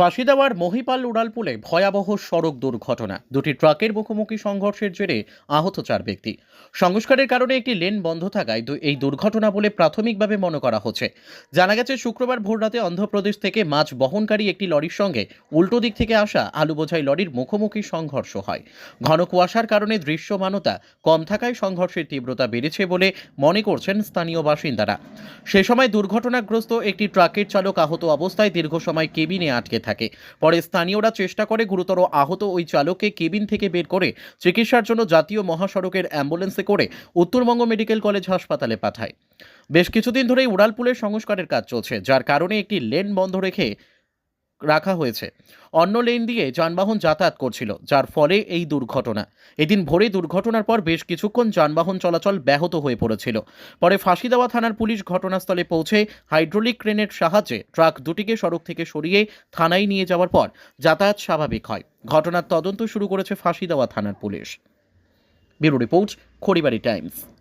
ফাঁসি দেওয়ার মহিপাল উড়ালপুলে ভয়াবহ সড়ক দুর্ঘটনা। দুটি ট্রাকের মুখোমুখি সংঘর্ষের জেরে আহত চার ব্যক্তি। সংস্কারের কারণে একটি লেন বন্ধ থাকায় এই দুর্ঘটনা বলে প্রাথমিকভাবে মনে করা হচ্ছে। জানা গেছে, শুক্রবার ভোররাতে অন্ধ্রপ্রদেশ থেকে মাছ বহনকারী একটি লরির সঙ্গে উল্টো দিক থেকে আসা আলু বোঝাই লরির মুখোমুখি সংঘর্ষ হয়। ঘন কুয়াশার কারণে দৃশ্যমানতা কম থাকায় সংঘর্ষের তীব্রতা বেড়েছে বলে মনে করছেন স্থানীয় বাসিন্দারা। সে সময় দুর্ঘটনাগ্রস্ত একটি ট্রাকের চালক আহত অবস্থায় দীর্ঘ সময় কেবিনে আটকে থাকে। পরে স্থানীয়রা চেষ্টা করে গুরুতর আহত ওই চালককে কেবিন থেকে বের করে চিকিৎসার জন্য জাতীয় মহাসড়কের অ্যাম্বুলেন্সে করে উত্তরবঙ্গ মেডিকেল কলেজ হাসপাতালে পাঠায়। বেশ কিছুদিন ধরেই উড়ালপুলের সংস্কারের কাজ চলছে, যার কারণে একটি লেন বন্ধ রেখে রাখা হয়েছে। অন্য লেন দিয়ে যানবাহন যাতায়াত করছিল, যার ফলে এই দুর্ঘটনা। এদিন ভোরে দুর্ঘটনার পর বেশ কিছুক্ষণ যানবাহন চলাচল ব্যাহত হয়ে পড়েছিল। পরে ফাঁসিদেওয়া থানার পুলিশ ঘটনাস্থলে পৌঁছে হাইড্রোলিক ক্রেনের সাহায্যে ট্রাক দুটিকে সড়ক থেকে সরিয়ে থানায় নিয়ে যাওয়ার পর যাতায়াত স্বাভাবিক হয়। ঘটনার তদন্ত শুরু করেছে ফাঁসিদেওয়া থানার police. Bureau report Kharibari Times.